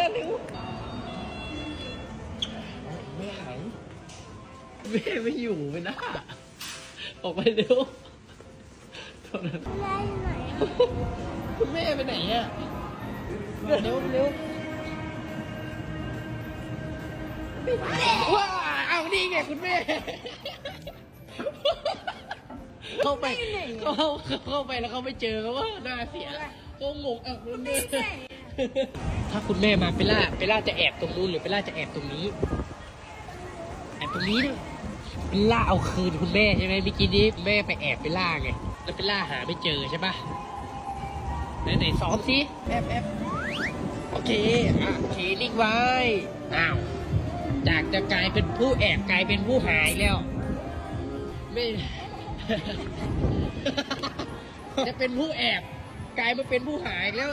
แล้วเร็วแม่หายแม่ไม่อยู่ไปนะออกไปเร็วโทษนะไล่ไหนคุณแม่ไปไหนอะเร็วเร็วว้าเอานี่ไงคุณแม่เข้าไปเข้าเข้าไปแล้วเขาไม่เจอเขาว่าหน้าเสียก็งงอะคุณแม่ ถ้าคุณแม่มาเปล่าเปล่าจะแอบตรงนู้นหรือเปล่าจะแอบตรงนี้ แอบตรงนี้ด้วยเปล่าเอาคืนคุณแม่ใช่ไหมเมื่อกี้นี้คุณแม่ไปแอบเปล่าไง แล้วเปล่าหาไม่เจอใช่ปะไหนไหนซ้อมสิแอบแอบโอเคอะโอเคนิ่งไว้ อ้าว จากจะกลายเป็นผู้แอบกลายเป็นผู้หายแล้ว ไม่ จะเป็นผู้แอบกลายมาเป็นผู้หายแล้ว